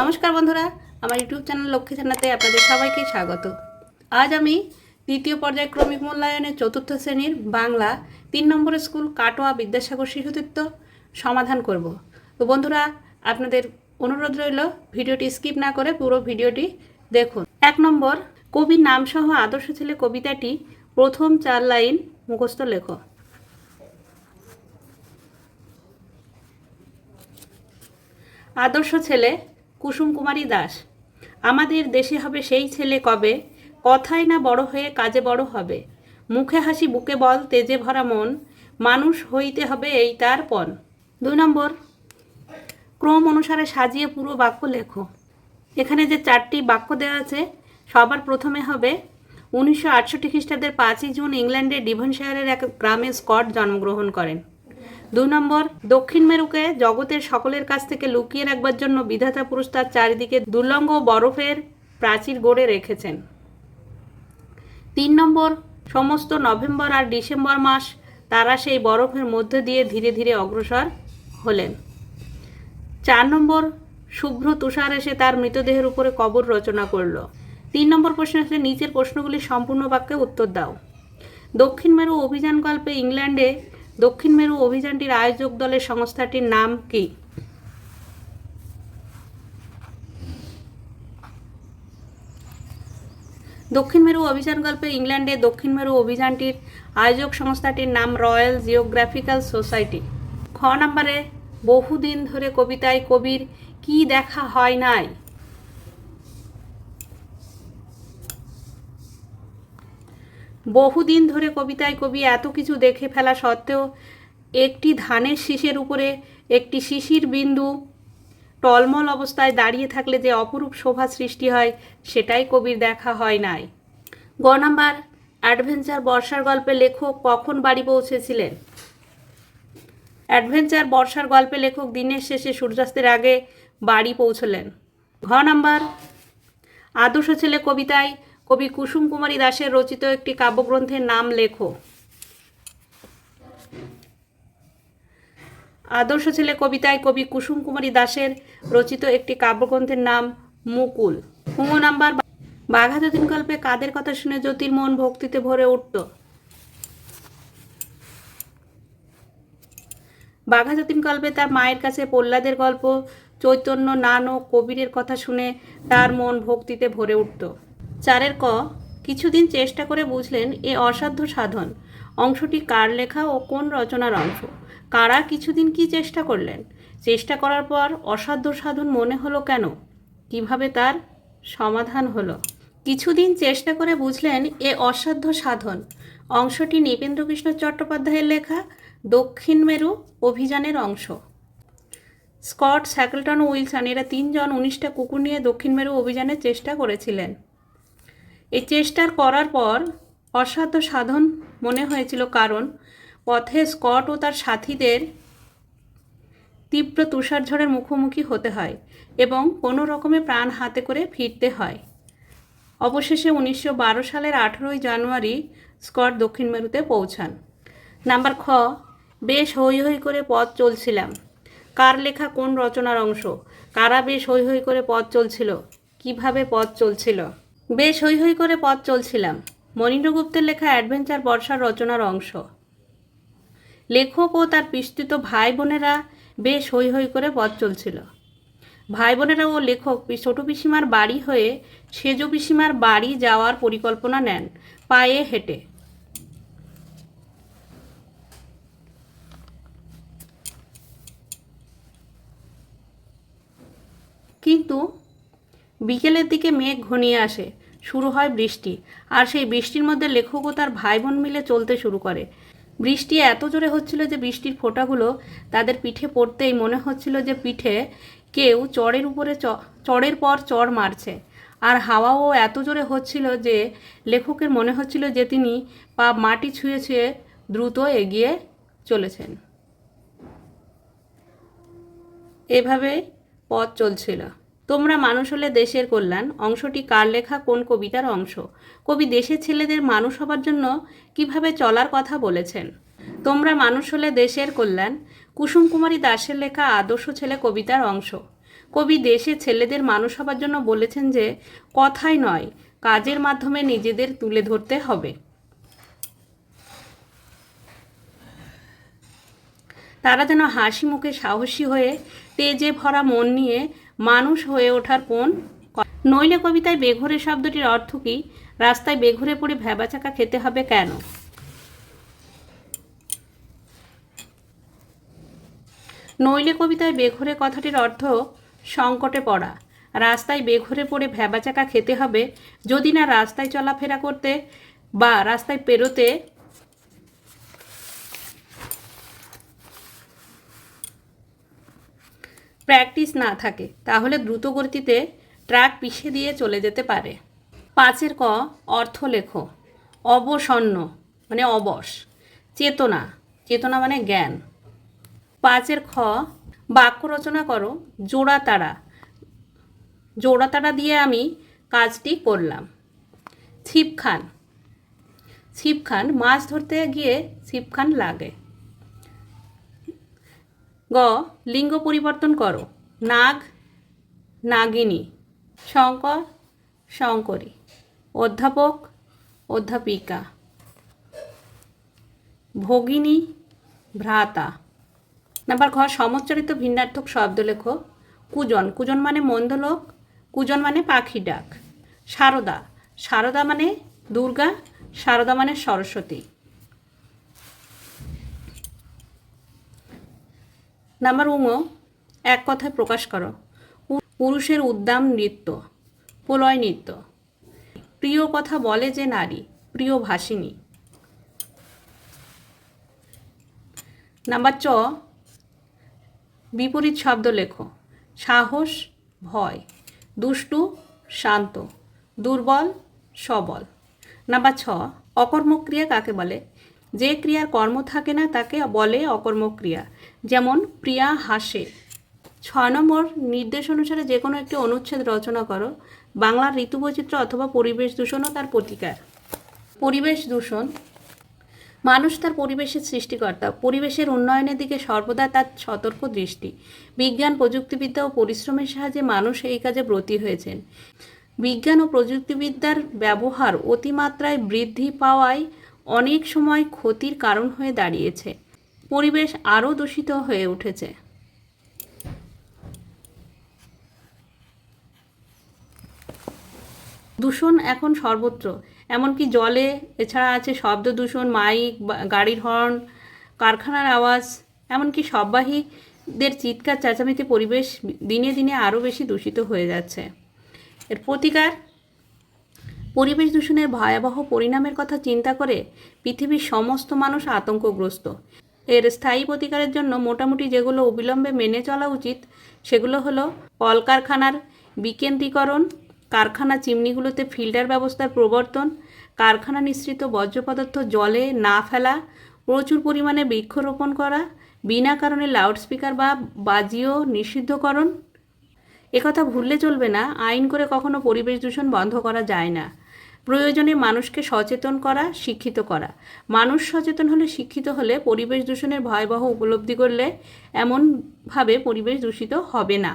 নমস্কার বন্ধুরা, আমার ইউটিউব চ্যানেল লক্ষ্মী থানাতে আপনাদের সবাইকে স্বাগত। আজ আমি দ্বিতীয় পর্যায় ক্রমিক মূল্যায়নের চতুর্থ শ্রেণির বাংলা তিন নম্বরের স্কুল কাটোয়া বিদ্যাসাগর শিশুতত্ত্ব সমাধান করব। তো বন্ধুরা, আপনাদের অনুরোধ রইল ভিডিওটি স্কিপ না করে পুরো ভিডিওটি দেখুন। এক নম্বর, কবির নামসহ আদর্শ ছেলে কবিতাটি প্রথম চার লাইন মুখস্থ লেখো। আদর্শ ছেলে কুসুম কুমারী দাস। আমাদের দেশে হবে সেই ছেলে কবে? কথায় না বড় হয়ে কাজে বড় হবে? মুখে হাসি, বুকে বল, তেজে ভরা মন, মানুষ হইতে হবে এই তার পণ। দুই নম্বর, ক্রম অনুসারে সাজিয়ে পুরো বাক্য লেখো। এখানে যে চারটি বাক্য দেওয়া আছে, সবার প্রথমে হবে, উনিশশো আটষট্টি খ্রিস্টাব্দের পাঁচই জুন ইংল্যান্ডের ডিভনশায়ারের এক গ্রামে স্কট জন্মগ্রহণ করেন। দুই নম্বর, দক্ষিণ মেরুকে জগতের সকলের কাছ থেকে লুকিয়ে রাখবার জন্য বিধাতা পুরুষ তার চারিদিকে দুর্লঙ্গ বরফের প্রাচীর গড়ে রেখেছেন। তিন নম্বর, সমস্ত নভেম্বর আর ডিসেম্বর মাস তারা সেই বরফের মধ্যে দিয়ে ধীরে ধীরে অগ্রসর হলেন। চার নম্বর, শুভ্র তুষার এসে তার মৃতদেহের উপরে কবর রচনা করল। তিন নম্বর প্রশ্ন হচ্ছে নিচের প্রশ্নগুলি সম্পূর্ণ বাক্যে উত্তর দাও। দক্ষিণ মেরু অভিযান গল্পে ইংল্যান্ডে দক্ষিণ মেরু অভিযানটির আয়োজক দলের সংস্থাটির নাম কি? দক্ষিণ মেরু অভিযান গল্পে ইংল্যান্ডে দক্ষিণ মেরু অভিযানটির আয়োজক সংস্থাটির নাম রয়্যাল জিওগ্রাফিক্যাল সোসাইটি। খ নম্বরে, বহুদিন ধরে কবিতায় কবির কি দেখা হয় নাই? বহুদিন ধরে কবিতায় কবি এত কিছু দেখে ফেলা সত্ত্বেও একটি ধানের শীষের উপরে একটি শিশির বিন্দু টলমল অবস্থায় দাঁড়িয়ে থাকলে যে অপরূপ শোভা সৃষ্টি হয়, সেটাই কবির দেখা হয় নাই। গ নাম্বার, অ্যাডভেঞ্চার বর্ষার গল্পে লেখক কখন বাড়ি পৌঁছেছিলেন? অ্যাডভেঞ্চার বর্ষার গল্পে লেখক দিনের শেষে সূর্যাস্তের আগে বাড়ি পৌঁছলেন। ঘ নাম্বার, আদর্শ ছেলে কবিতায় কবি কুসুম কুমারী দাসের রচিত একটি কাব্যগ্রন্থের নাম লেখো। আদর্শ ছেলে কবিতায় কবি কুসুম কুমারী দাশের রচিত একটি কাব্যগ্রন্থের নাম মুকুল। হুমো নাম্বার বাঘা যতীন গল্পে কাদের কথা শুনে জ্যোতির মন ভক্তিতে ভরে উঠত? বাঘা যতীন গল্পে তার মায়ের কাছে প্রহ্লাদের গল্প, চৈতন্য নান ও কবিরের কথা শুনে তার মন ভক্তিতে ভরে উঠত। চারের ক, কিছুদিন চেষ্টা করে বুঝলেন এ অসাধ্য সাধন। অংশটি কার লেখা ও কোন রচনার অংশ? কারা কিছুদিন কি চেষ্টা করলেন? চেষ্টা করার পর অসাধ্য সাধন মনে হলো কেন? কীভাবে তার সমাধান হলো? কিছুদিন চেষ্টা করে বুঝলেন এ অসাধ্য সাধন। অংশটি নৃপেন্দ্রকৃষ্ণ চট্টোপাধ্যায়ের লেখা, দক্ষিণ মেরু অভিযানের অংশ। স্কট, স্যাকেলটন উইলসন, এরা তিনজন, উনিশটা কুকুর নিয়ে দক্ষিণ মেরু অভিযানের চেষ্টা করেছিলেন। এই চেষ্টার করার পর অসাধ্য সাধন মনে হয়েছিল কারণ পথে স্কট ও তার সাথীদের তীব্র তুষারঝড়ের মুখোমুখি হতে হয় এবং কোনো রকমে প্রাণ হাতে করে ফিরতে হয়। অবশেষে উনিশশো বারো সালের আঠেরোই জানুয়ারি স্কট দক্ষিণ মেরুতে পৌঁছান। নাম্বার খ, বেশ হই হই করে পথ চলছিলাম। কার লেখা কোন রচনার অংশ? কারা বেশ হই হই করে পথ চলছিল? কীভাবে পথ চলছিল? বেশ হই হই করে পথ চলছিলাম। মনীন্দ্রগুপ্তের লেখা অ্যাডভেঞ্চার বর্ষার রচনার অংশ। লেখক ও তার বিস্তৃত ভাই বোনেরা বেশ হই হই করে পথ চলছিল। ভাই বোনেরা ও লেখক ছোট পিসিমার বাড়ি হয়ে সেজ পিসিমার বাড়ি যাওয়ার পরিকল্পনা নেন, পায়ে হেঁটে। কিন্তু বিকেলের দিকে মেঘ ঘনিয়ে আসে, শুরু হয় বৃষ্টি, আর সেই বৃষ্টির মধ্যে লেখক ও তার ভাই বোন মিলে চলতে শুরু করে। বৃষ্টি এত জোরে হচ্ছিল যে বৃষ্টির ফোঁটাগুলো তাদের পিঠে পড়তেই মনে হচ্ছিল যে পিঠে কেউ চড়ের উপরে চড়ের পর চড় মারছে। আর হাওয়াও এত জোরে হচ্ছিল যে লেখকের মনে হচ্ছিল যে তিনি পা মাটি ছুঁয়ে ছুঁয়ে দ্রুত এগিয়ে চলেছেন। এভাবে পথ চলছিল। তোমরা মানুষ হলে দেশের কল্যাণ। অংশটি কার লেখা, কোন কবিতার অংশ? কবি দেশের ছেলেদের মানুষ হবার জন্য কীভাবে চলার কথা বলেছেন? তোমরা মানুষ হলে দেশের কল্যাণ। কুসুম কুমারী দাসের লেখা আদর্শ ছেলে কবিতার অংশ। কবি দেশে ছেলেদের মানুষ হবার জন্য বলেছেন যে, কথাই নয়, কাজের মাধ্যমে নিজেদের তুলে ধরতে হবে। তারা যেন হাসি মুখে সাহসী হয়ে, তেজে ভরা মন নিয়ে মানুষ হয়ে ওঠার কোন নইলে কবিতায় বেঘরে শব্দটির অর্থ কি? রাস্তায় বেঘরে পড়ে ভ্যাবাচাকা খেতে হবে কেন? নইলে কবিতায় বেঘরে কথাটির অর্থ সংকটে পড়া। রাস্তায় বেঘরে পড়ে ভ্যাবাচাকা খেতে হবে যদি না রাস্তায় চলাফেরা করতে বা রাস্তায় পেরোতে প্র্যাকটিস না থাকে, তাহলে দ্রুত গতিতে ট্রাক পিষে দিয়ে চলে যেতে পারে। পাঁচের ক, অর্থ লেখো। অবসন্ন মানে অবশ। চেতনা চেতনা মানে জ্ঞান। পাঁচের খ, বাক্য রচনা করো, জোড়া তারা। জোড়া তারা দিয়ে আমি কাজটি করলাম। ছিপ খান ছিপ খান মাছ ধরতে গিয়ে ছিপ খান লাগে। গ, লিঙ্গ পরিবর্তন করো। নাগ, নাগিনী। শঙ্কর, শঙ্করী। অধ্যাপক, অধ্যাপিকা। ভগিনী, ভ্রাতা। নাম্বার ঘ সমচ্চরিত ভিন্নার্থক শব্দ লেখো। কুজন কুজন মানে মন্দলোক কুজন মানে পাখি ডাক। সারদা সারদা মানে দুর্গা, সারদা মানে সরস্বতী। নাম্বার উঙ এক কথায় প্রকাশ করো। পুরুষের উদ্দাম নৃত্য, প্রলয় নৃত্য। প্রিয় কথা বলে যে নারী, প্রিয় ভাসিনী নাম্বার চ বিপরীত শব্দ লেখো। সাহস, ভয়। দুষ্টু, শান্ত। দুর্বল, সবল। নাম্বার ছ অকর্মক্রিয়া কাকে বলে? যে ক্রিয়ার কর্ম থাকে না, তাকে বলে অকর্মক্রিয়া। যেমন, প্রিয়া হাসে। ছয় নম্বর নির্দেশ অনুসারে যে কোনো একটি অনুচ্ছেদ রচনা করো। বাংলার ঋতুবৈচিত্র্য অথবা পরিবেশ দূষণও তার প্রতিকার। পরিবেশ দূষণ। মানুষ তার পরিবেশের সৃষ্টিকর্তা। পরিবেশের উন্নয়নের দিকে সর্বদা তার সতর্ক দৃষ্টি। বিজ্ঞান, প্রযুক্তিবিদ্যা ও পরিশ্রমের সাহায্যে মানুষ এই কাজে ব্রতী হয়েছেন। বিজ্ঞান ও প্রযুক্তিবিদ্যার ব্যবহার অতিমাত্রায় বৃদ্ধি পাওয়ায় অনেক সময় ক্ষতির কারণ হয়ে দাঁড়িয়েছে। পরিবেশ আরও দূষিত হয়ে উঠেছে। দূষণ এখন সর্বত্র, এমনকি জলে, এছাড়া আছে শব্দ দূষণ, মাইক গাড়ির হর্ন, কারখানার আওয়াজ, এমনকি শববাহীদের চিৎকার, চেঁচামেচি পরিবেশ দিনে দিনে আরও বেশি দূষিত হয়ে যাচ্ছে। এর প্রতিকার পরিবেশ দূষণের ভয়াবহ পরিণামের কথা চিন্তা করে পৃথিবীর সমস্ত মানুষ আতঙ্কগ্রস্ত। এর স্থায়ী প্রতিকারের জন্য মোটামুটি যেগুলো অবিলম্বে মেনে চলা উচিত, সেগুলো হলো কলকারখানার বিকেন্দ্রীকরণ, কারখানা চিমনিগুলোতে ফিল্টার ব্যবস্থার প্রবর্তন, কারখানা নিঃসৃত বর্জ্য পদার্থ জলে না ফেলা, প্রচুর পরিমাণে বৃক্ষরোপণ করা, বিনা কারণে লাউডস্পিকার বা বাজিও নিষিদ্ধকরণ। একথা ভুললে চলবে না, আইন করে কখনো পরিবেশ দূষণ বন্ধ করা যায় না। প্রয়োজনে মানুষকে সচেতন করা, শিক্ষিত করা। মানুষ সচেতন হলে শিক্ষিত হলে পরিবেশ দূষণের ভয়াবহ উপলব্ধি করলে এমনভাবে পরিবেশ দূষিত হবে না।